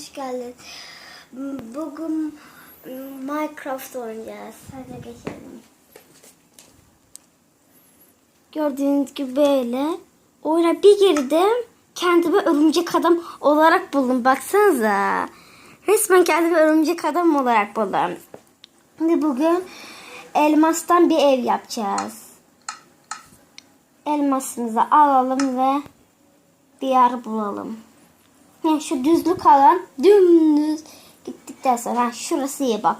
hoş geldin. Bugün Minecraft oynayacağız. Hadi geçelim. Gördüğünüz gibi böyle. Oyuna bir girdim. Kendimi örümcek adam olarak buldum. Baksanıza. Resmen kendimi örümcek adam olarak buldum. Şimdi bugün elmastan bir ev yapacağız. Elmasımızı alalım ve bir yer bulalım. Yani şu düzlük alan dümdüz gittikten sonra ha, şurası iyi bak.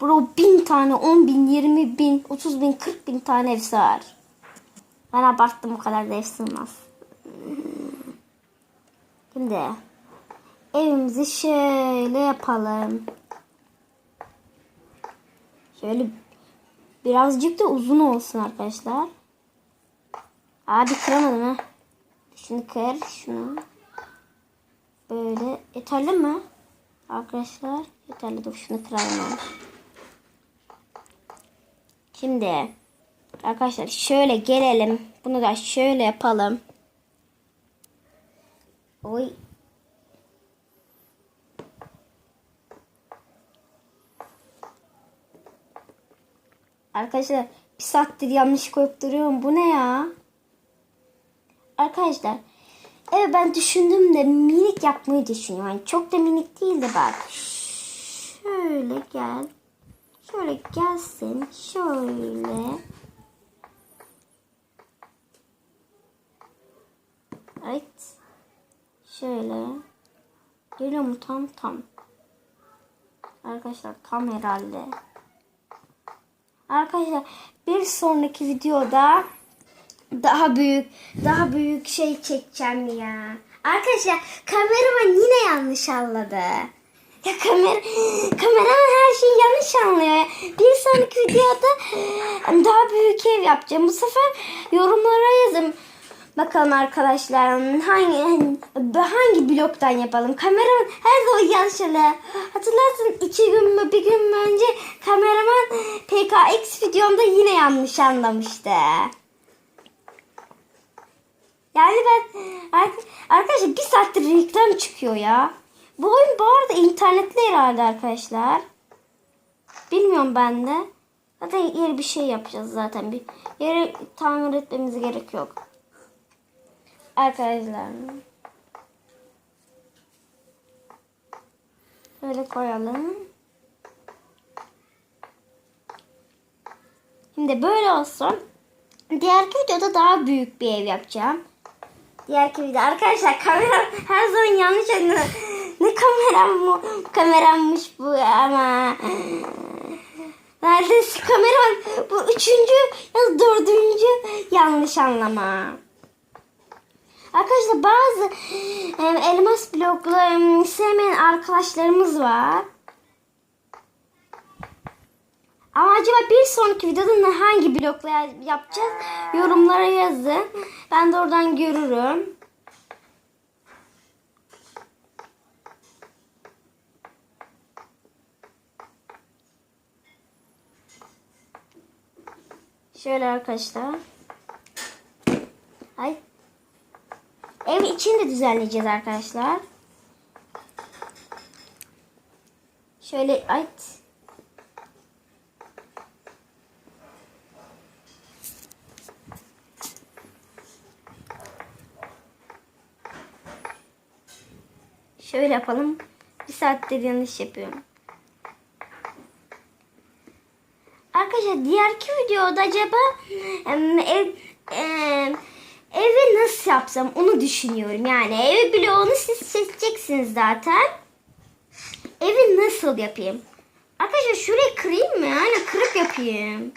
Burada bin tane, on bin, yirmi bin, otuz bin, kırk bin tane ev sığar. Ben abarttım o kadar da ev. Şimdi evimizi şöyle yapalım. Şöyle birazcık da uzun olsun arkadaşlar. Abi kıramadım ha. Şunu kır, şunu. Böyle yeterli mi? Arkadaşlar yeterli dur şunu kıralım. Şimdi arkadaşlar şöyle gelelim. Bunu da şöyle yapalım. Oy. Arkadaşlar bir saattir yanlış koyup duruyorum. Bu ne ya? Arkadaşlar evet ben düşündüm de minik yapmayı düşünüyorum. Yani çok da minik değil de bak. Şöyle gel. Şöyle gelsin. Şöyle. Evet. Şöyle. Geliyor mu tam tam. Arkadaşlar tam herhalde. Arkadaşlar bir sonraki videoda daha büyük daha büyük şey çekeceğim ya. Arkadaşlar kameraman yine yanlış anladı. Ya kamera kameraman her şeyi yanlış anlıyor. Bir sonraki videoda daha büyük ev yapacağım. Bu sefer yorumlara yazın. Bakalım arkadaşlar hangi hangi bloktan yapalım? Kameraman her zaman yanlış anlıyor. Hatırlarsın iki gün mü bir gün mü önce kameraman PKX videomda yine yanlış anlamıştı. Yani ben arkadaşlar bir saattir reklam çıkıyor ya. Bu oyun bu arada internetli herhalde arkadaşlar. Bilmiyorum ben de. Zaten yeri bir şey yapacağız zaten. Bir yeri tamir etmemize gerek yok. Arkadaşlar. Böyle koyalım. Şimdi böyle olsun. Diğerki videoda daha büyük bir ev yapacağım. Diğerki video. Arkadaşlar kamera her zaman yanlış anlıyor. Ne kameram bu? Kamerammış bu ama. Neredeyse kameram bu üçüncü ya dördüncü yanlış anlama. Arkadaşlar bazı elmas bloklu e, sevmeyen arkadaşlarımız var. Ama acaba bir sonraki videoda hangi blokla yapacağız? Yorumlara yazın. Ben de oradan görürüm. Şöyle arkadaşlar. Ay. Ev için de düzenleyeceğiz arkadaşlar. Şöyle ay. Şöyle yapalım. Bir saattir yanlış yapıyorum. Arkadaşlar diğerki videoda acaba ev, em, evi nasıl yapsam onu düşünüyorum. Yani evi bloğunu siz seçeceksiniz zaten. Evi nasıl yapayım? Arkadaşlar şurayı kırayım mı? Yani kırıp yapayım.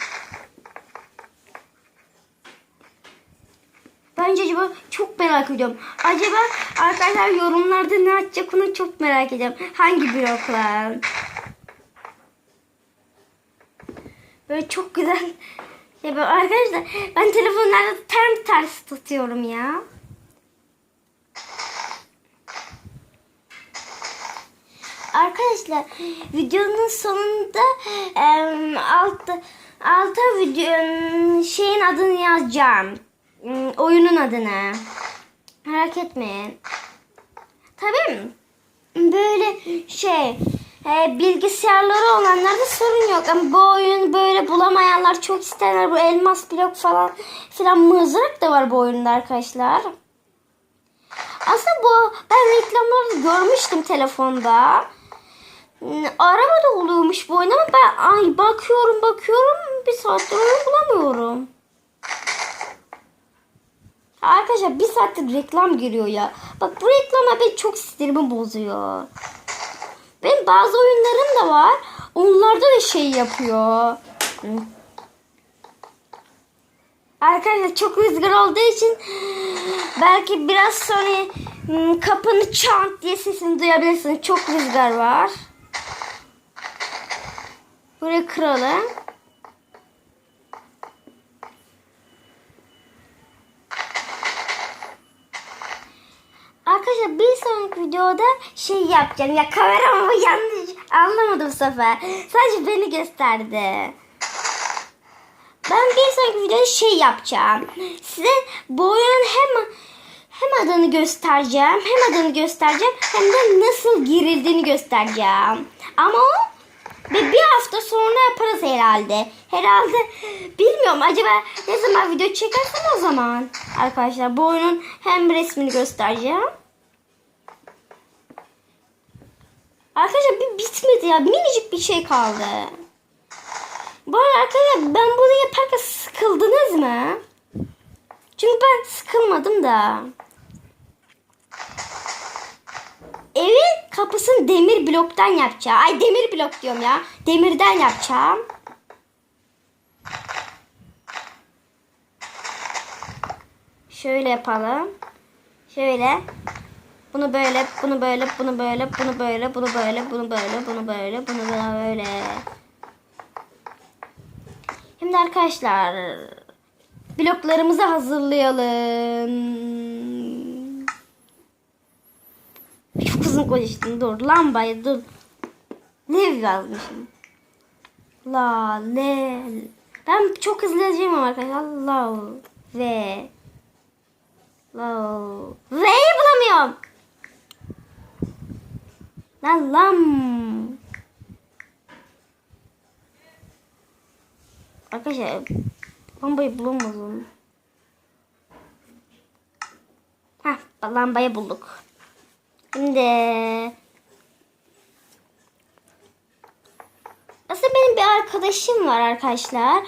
Bence acaba çok merak ediyorum. Acaba arkadaşlar yorumlarda ne açacak onu çok merak ediyorum. Hangi bloklar? Böyle çok güzel. Ya ben arkadaşlar ben telefonlarda tam ters tutuyorum ya. Arkadaşlar videonun sonunda e, altta alta videonun şeyin adını yazacağım. Hmm, oyunun adını. Merak etmeyin. Tabii böyle şey e, bilgisayarları olanlarda sorun yok. Ama bu oyun böyle bulamayanlar çok isterler. Bu elmas blok falan filan mızrak da var bu oyunda arkadaşlar. Aslında bu ben reklamları görmüştüm telefonda. Hmm, Arabada oluyormuş bu oyun ama ben ay bakıyorum bakıyorum bir saattir oyun bulamıyorum. Arkadaşlar bir saattir reklam giriyor ya. Bak bu reklamlar beni çok sinirimi bozuyor. Benim bazı oyunlarım da var. Onlarda da şey yapıyor. Arkadaşlar çok rüzgar olduğu için belki biraz sonra kapını çant diye sesini duyabilirsiniz. Çok rüzgar var. Burayı kıralım. Arkadaşlar bir sonraki videoda şey yapacağım. Ya kameramı yanlış anlamadım bu sefer. Sadece beni gösterdi. Ben bir sonraki videoda şey yapacağım. Size bu oyunun hem hem adını göstereceğim, hem adını göstereceğim, hem de nasıl girildiğini göstereceğim. Ama o bir, bir hafta sonra yaparız herhalde. Herhalde bilmiyorum acaba ne zaman video çekersem o zaman. Arkadaşlar bu oyunun hem resmini göstereceğim. Arkadaşlar bir bitmedi ya. Minicik bir şey kaldı. Bu arada arkadaşlar ben bunu yaparken sıkıldınız mı? Çünkü ben sıkılmadım da. Evin kapısını demir bloktan yapacağım. Ay demir blok diyorum ya. Demirden yapacağım. Şöyle yapalım. Şöyle. Bunu böyle, bunu böyle, bunu böyle, bunu böyle, bunu böyle, bunu böyle, bunu böyle, bunu böyle. Şimdi arkadaşlar bloklarımızı hazırlayalım. Çok uzun konuştum. Dur lambayı dur. Lev yazmışım. La le. Ben çok hızlı yazacağım ama arkadaşlar. La ve. La. V'yi bulamıyorum. Lan lam. Arkadaşlar lambayı bulamadım. Heh lambayı bulduk. Şimdi aslında benim bir arkadaşım var arkadaşlar.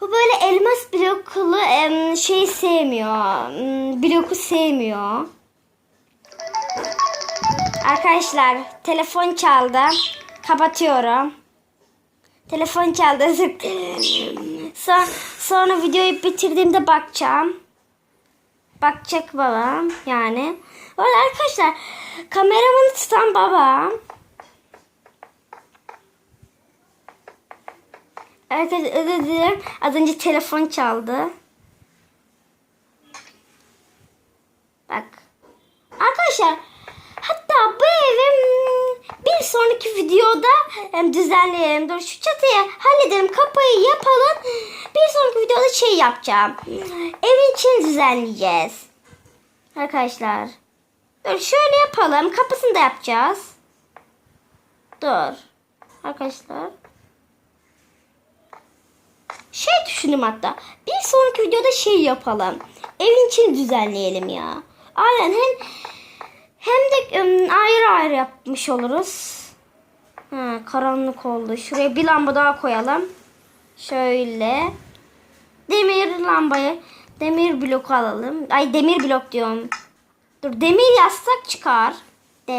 Bu böyle elmas bloklu em, şey sevmiyor. m, Bloku sevmiyor. Arkadaşlar telefon çaldı. Kapatıyorum. Telefon çaldı. Son, sonra videoyu bitirdiğimde bakacağım. Bakacak babam yani. Orada arkadaşlar kameramı tutan babam. Arkadaşlar özür dilerim. Az önce telefon çaldı. Bak. Arkadaşlar hatta bu evi hmm, bir sonraki videoda em, düzenleyelim. Dur şu çatıyı halledelim. Kapıyı yapalım. Bir sonraki videoda şey yapacağım. Evin için düzenleyeceğiz. Arkadaşlar. Dur şöyle yapalım. Kapısını da yapacağız. Dur. Arkadaşlar. Şey düşündüm hatta. Bir sonraki videoda şey yapalım. Evin içini düzenleyelim ya. Aynen hem hem de ım, ayrı ayrı yapmış oluruz. Ha, karanlık oldu. Şuraya bir lamba daha koyalım. Şöyle. Demir lambayı, demir blok alalım. Ay demir blok diyorum. Dur demir yazsak çıkar. D.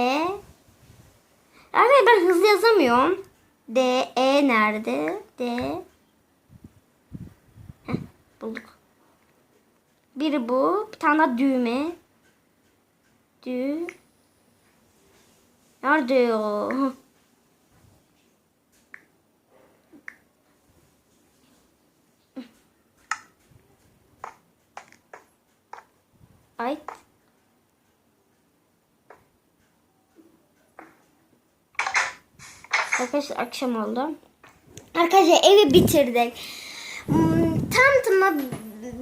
Yani ben hızlı yazamıyorum. D, E nerede? D. Heh, bulduk. Biri bu. Bir tane daha düğme. Dü. Nerede? Hah. Ay. Arkadaşlar akşam oldu. Arkadaşlar evi bitirdik. Hmm, Tam tamına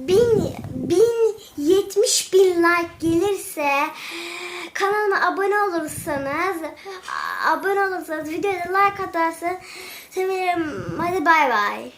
bin, bin yetmiş bin like gelirse kanalıma abone olursanız abone olursanız videoya like atarsanız sevinirim. Hadi bay bay.